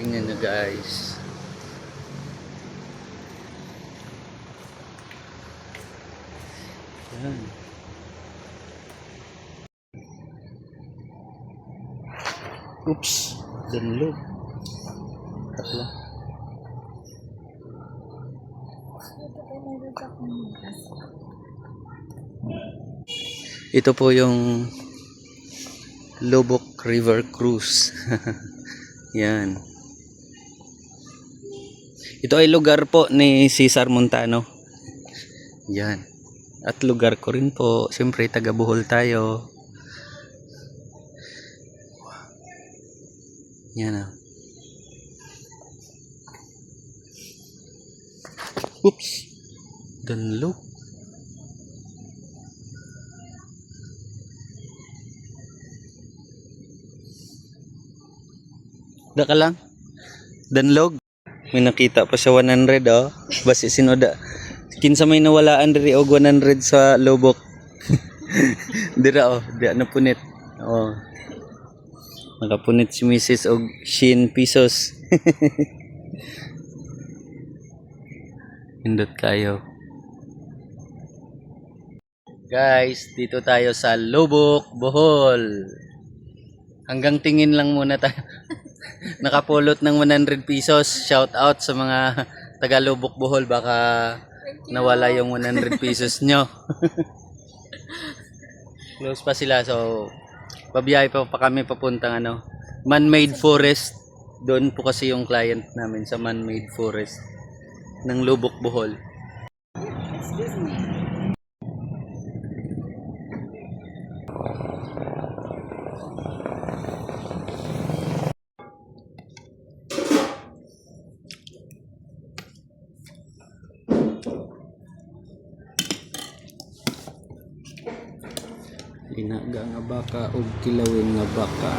Tingnan nyo guys. Yan. Oops. Danlog. Tatlo. Ito po yung Lubbock River Cruise. Yan. Ito ay lugar po ni Cesar Montano. Yan. At lugar ko rin po. Siyempre, taga Bohol tayo. Yan ah. Oops. Danlog. Da ka lang. Danlog. May nakita pa sa 100 oh. Basi sinoda. Kinsa may nawalaan diri og 100 sa Lobok. Dira oh, di na punit. Oh. Nakapunit si Mrs. og shin pesos. Indot kayo. Guys, dito tayo sa Lubok, Bohol. Hanggang tingin lang muna tayo. Nakapulot ng 100 pesos. Shout out sa mga taga Lubok, Bohol. Baka nawala yung 100 pesos nyo. Close pa sila. So, pabiyahe pa, pa kami papuntang ano, man-made forest. Doon po kasi yung client namin sa man-made forest ng Lubok, Bohol. Linaga nga baka ug kilawin nga baka.